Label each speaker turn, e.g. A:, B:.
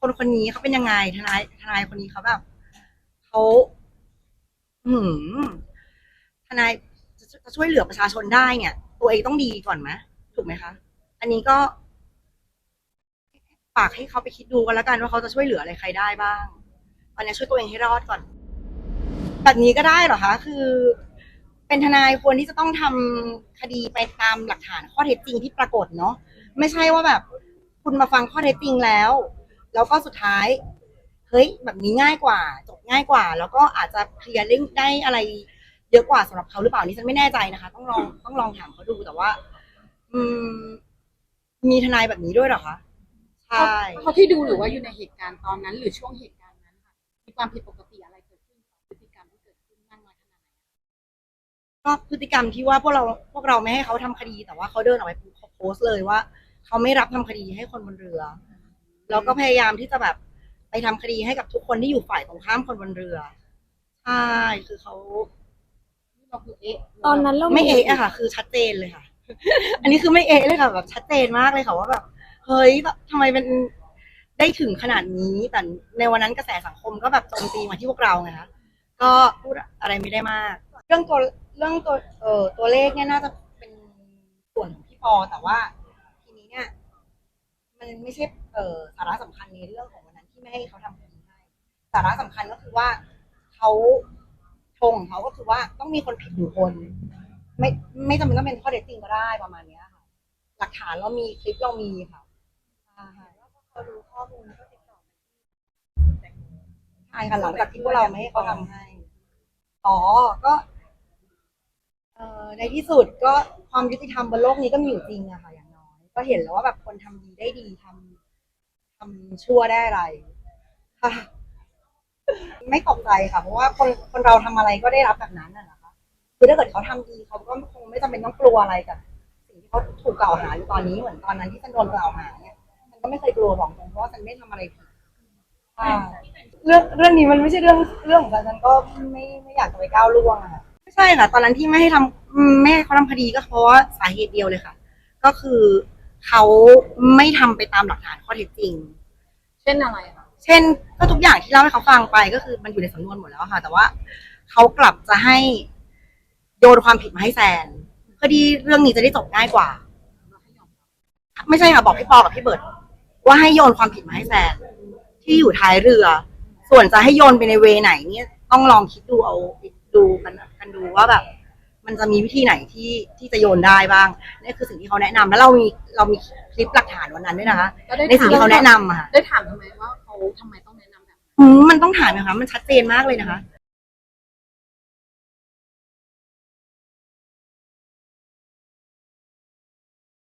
A: คนคนนี้เขาเป็นยังไงทนายทนายคนนี้เขาแบบเขาหืมทนายจะจะช่วยเหลือประชาชนได้เนี่ย ตัวเองต้องดีก่อนไหมถูกไหมคะ อันนี้ก็ฝากให้เขาไปคิดดูกันแล้วกันว่าเขาจะช่วยเหลืออะไรใครได้บ้างตอนนี้ช่วยตัวเองให้รอดก่อน แบบนี้ก็ได้เหรอคะ คือ เป็นทนายควรที่จะต้องทำคดีไปตามหลักฐานข้อเท็จจริงที่ปรากฏเนาะไม่ใช่ว่าแบบ คุณมาฟังข้อเท็จจริงแล้ว แล้วก็สุดท้าย เฮ้ย แบบนี้ง่ายกว่า จบง่ายกว่า แล้วก็อาจจะเคลียร์เรื่องได้อะไร เยอะกว่าสำหรับเขาหรือเปล่านี่ฉันไม่แน่ใจนะคะ ต้องลองต้องลองถามเขาดูแต่ว่า อืม มีทนายแบบนี้ด้วยเหรอคะใช่
B: เขาที่ดูหรือว่าอยู่ในเหตุการณ์ตอนนั้น หรือช่วงเหตุการณ์นั้นค่ะมีความผิดปกติอะไรเกิดขึ้นพฤติกรรมที่เกิดขึ้นมากน้อยขนาดไหน
A: ก็พฤติกรรมที่ว่าพวกเราพวกเราไม่ให้เขาทำคดี แต่ว่าเขาเดินออกไปปุ๊บเขาโพสต์เลยว่า เขาไม่รับทำคดีให้คนบนเรือ แล้วก็พยายามที่จะแบบไปทำคดีให้กับทุกคนที่อยู่ฝ่ายตรงข้ามคนบนเรือใช่คือเขา
B: เราคือเอ๊ะ
C: ตอนนั้นเรา
A: ไม่เอะอะค่ะ คือชัดเจนเลยค่ะ อันนี้คือไม่เอะเลยค่ะ แบบชัดเจนมากเลยค่ะว่าแบบเฮ้ยทำไมเป็นได้ถึงขนาดนี้แต่ในวันนั้นกระแสสังคมก็แบบโจมตีมาที่พวกเราไงคะก็พูดอะไรไม่ได้มาก เรื่องตัวเรื่องตัวเอ่อตัวเลขเนี่ยน่าจะเป็นส่วนของพี่ปอแต่ว่า ทีนี้เนี่ย มันไม่ใช่ เออสาระสำคัญในเรื่องของวันนั้นที่ไม่ให้เขาทำคดีให้สาระสำคัญก็คือว่าเขาธงของเขาก็คือว่าต้องมีคนผิดหนึ่งคน ไม่ไม่จำเป็นต้องเป็นข้อเท็จจริงก็ได้ประมาณเนี้ยค่ะ หลักฐานเรามีคลิปเรามีค่ะใช่แล้วพอเขารู้ข้อมูลก็ติดต่อใช่ค่ะหลังจากที่พวกเราไม่ให้เขาทำให้อ๋อก็ เอ่อในที่สุดก็ความยุติธรรมบนโลกนี้ก็มีอยู่จริงอะค่ะอย่างน้อย ก็เห็นแล้วว่าแบบคนทำดีได้ดีทำำชั่วได้อะไรค่ะไม่ตกใจค่ะ เพราะว่าคนคนเราทำอะไรก็ได้รับแบบนั้นน่ะนะคะคือถ้าเกิดเขาทำดีเขาก็คงไม่จำเป็นต้องกลัวอะไรกับสิ่งที่เขาถูกกล่าวหาอยู่ตอนนี้เหมือนตอนนั้นที่ฉันโดนกล่าวหาเนี่ยฉันก็ไม่เคยกลัวหรอกเพราะว่าฉันไม่ทำอะไรผิดใช่เรื่องเรื่องนี้มันไม่ใช่เรื่องเรื่องของฉันฉันก็ไม่ไม่อยากจะไปก้าวล่วงอะค่ะไม่ใช่ค่ะ ตอนนั้นที่ไม่ให้ทำอืมไม่ให้เขาทำคดีก็เพราะว่าสาเหตุเดียวเลยค่ะ ก็คือ เขาไม่ทำไปตามหลักฐานข้อเท็จจริง
B: เช่นอะไรคะ
A: เช่นก็ทุกอย่างที่เล่าให้เขาฟังไปก็คือมันอยู่ในสำนวนหมดแล้วค่ะ แต่ว่าเขากลับจะให้โยนความผิดมาให้แซนคดีเรื่องนี้จะได้จบง่ายกว่า ไม่ใช่ค่ะบอกพี่ปอกับพี่เบิร์ดว่าให้โยนความผิดมาให้แซนที่อยู่ท้ายเรือ ส่วนจะให้โยนไปในเวไหนเนี่ยต้องลองคิดดูเอาดูกันกันดูว่าแบบ มันจะมีวิธีไหนที่ที่จะโยนได้บ้างนี่คือสิ่งที่เขาแนะนำแล้วเรามีเรามีคลิปหลักฐานวันนั้นด้วยนะคะ
B: แล้วได้
A: ในสิ่งที่เขาแนะนำอะค่ะ
B: ได้ถามทำไมว่าเขาทำไมต้องแนะนำแบบนั้น
A: อืมมันต้องถามนะคะ มันชัดเจนมากเลยนะคะ